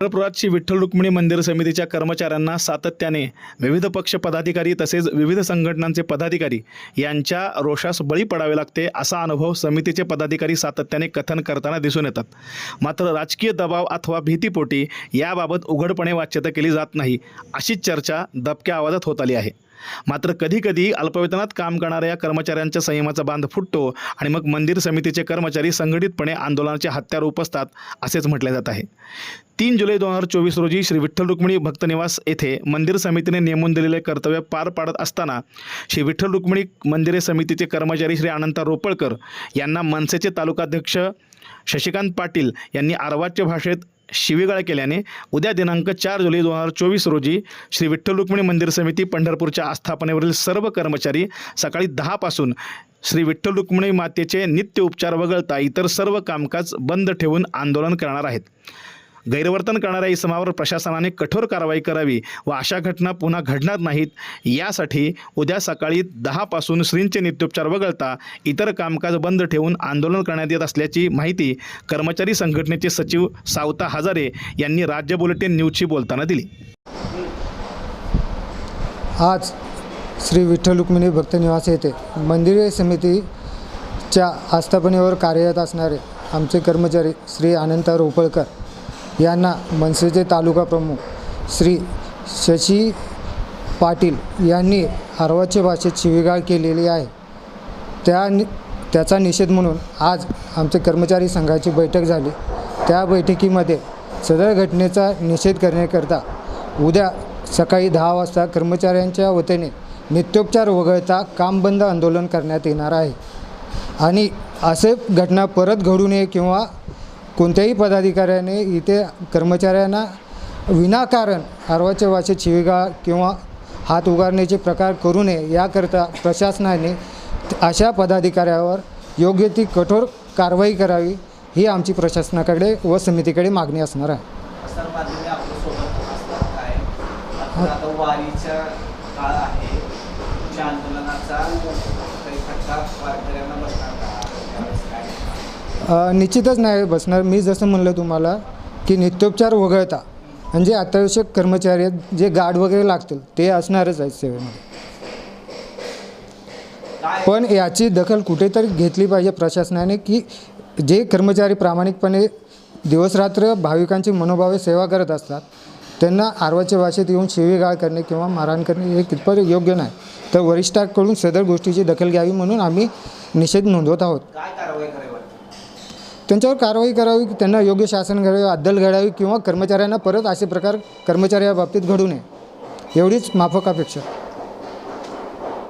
चंद्रपुरातची विठ्ठल रुक्मिणी मंदिर समितीच्या कर्मचाऱ्यांना सातत्याने विविध पक्ष पदाधिकारी तसेच विविध संघटनांचे पदाधिकारी यांच्या रोषास बळी पडावे लागते असा अनुभव समितीचे पदाधिकारी सातत्याने कथन करताना दिसून येतात. मात्र राजकीय दबाव अथवा भीतीपोटी याबाबत उघडपणे वाच्यता केली जात नाही अशीच चर्चा दबक्या आवाजात होत आली आहे. मात्र कधीकधी अल्पवेतनात काम करणाऱ्या कर्मचाऱ्यांच्या संयमाचा बांध फुटतो आणि मग मंदिर समितीचे कर्मचारी संघटितपणे आंदोलनाचे हत्यार उपसतात असेच म्हटले जात आहे. तीन जुलै दोन हजार चोवीस रोजी श्री विठ्ठल रुक्मिणी भक्तनिवास येथे मंदिर समितीने नेमून दिलेले कर्तव्य पार पाडत असताना श्री विठ्ठल रुक्मिणी मंदिरे समितीचे कर्मचारी श्री अनंता रोपळकर यांना मनसेचे तालुकाध्यक्ष शशिकांत पाटील यांनी आरवाच्य भाषेत शिवीगाळ केल्याने उद्या दिनांक चार जुलै दोन हजार चोवीस रोजी श्री विठ्ठल रुक्मिणी मंदिर समिती पंढरपूरच्या आस्थापनेवरील सर्व कर्मचारी सकाळी दहापासून श्री विठ्ठल रुक्मिणी मातेचे नित्य उपचार वगळता इतर सर्व कामकाज बंद ठेवून आंदोलन करणार आहेत. गैरवर्तन करणाऱ्या इसमावर प्रशासनाने कठोर कारवाई करावी व अशा घटना पुन्हा घडणार नाहीत. यासाठी उद्या सकाळी दहापासून श्रींचे नित्योपचार वगळता इतर कामकाज बंद ठेवून आंदोलन करण्यात येत असल्याची माहिती कर्मचारी संघटनेचे सचिव सावता हजारे यांनी राज्य बुलेटिन न्यूजशी बोलताना दिली. आज श्री विठ्ठल रुक्मिणी भक्तनिवास येथे मंदिर समितीच्या आस्थापनेवर कार्यरत असणारे आमचे कर्मचारी श्री अनंता रोपळकर यांना मनसेचे तालुका प्रमुख श्री शशी पाटील यांनी अर्वाच्य भाषेत शिवीगाळ केलेली आहे. त्या नि त्याचा निषेध म्हणून आज आमच्या कर्मचारी संघाची बैठक झाली. त्या बैठकीमध्ये सदर घटनेचा निषेध करण्याकरता उद्या सकाळी दहा वाजता कर्मचाऱ्यांच्या वतीने नित्योपचार वगळता काम बंद आंदोलन करण्यात येणार आहे. आणि असे घटना परत घडू नये किंवा कोणत्याही पदाधिकाऱ्याने इथे कर्मचाऱ्यांना विनाकारण अर्वाच्या वाचे शिवीगाळ किंवा हात उगारण्याचे प्रकार करू नये याकरता प्रशासनाने अशा पदाधिकाऱ्यावर योग्य ती कठोर कारवाई करावी ही आमची प्रशासनाकडे व समितीकडे मागणी असणार आहे. आंदोलनाचा निश्चितच नाही बसणार. मी जसं म्हणलं तुम्हाला की नित्योपचार वगळता म्हणजे अत्यावश्यक कर्मचारी आहेत, जे गार्ड वगैरे लागतील ते असणारच आहेत सेवेमध्ये. पण याची दखल कुठेतरी घेतली पाहिजे प्रशासनाने की जे कर्मचारी प्रामाणिकपणे दिवसरात्र भाविकांची मनोभावे सेवा करत असतात त्यांना आरवाच्या भाषेत येऊन शिवीगाळ करणे किंवा मारहाण करणे हे कितपत योग्य नाही. तर वरिष्ठांकडून सदर गोष्टीची दखल घ्यावी म्हणून आम्ही निषेध नोंदवत आहोत काय कारवाई करावी वाटतं त्यांच्यावर कारवाई करावी त्यांना योग्य शासन घडावे अद्दल घडावी किंवा कर्मचाऱ्यांना परत असे प्रकार कर्मचाऱ्या बाबतीत घडू नये. एवढीच माफक अपेक्षा.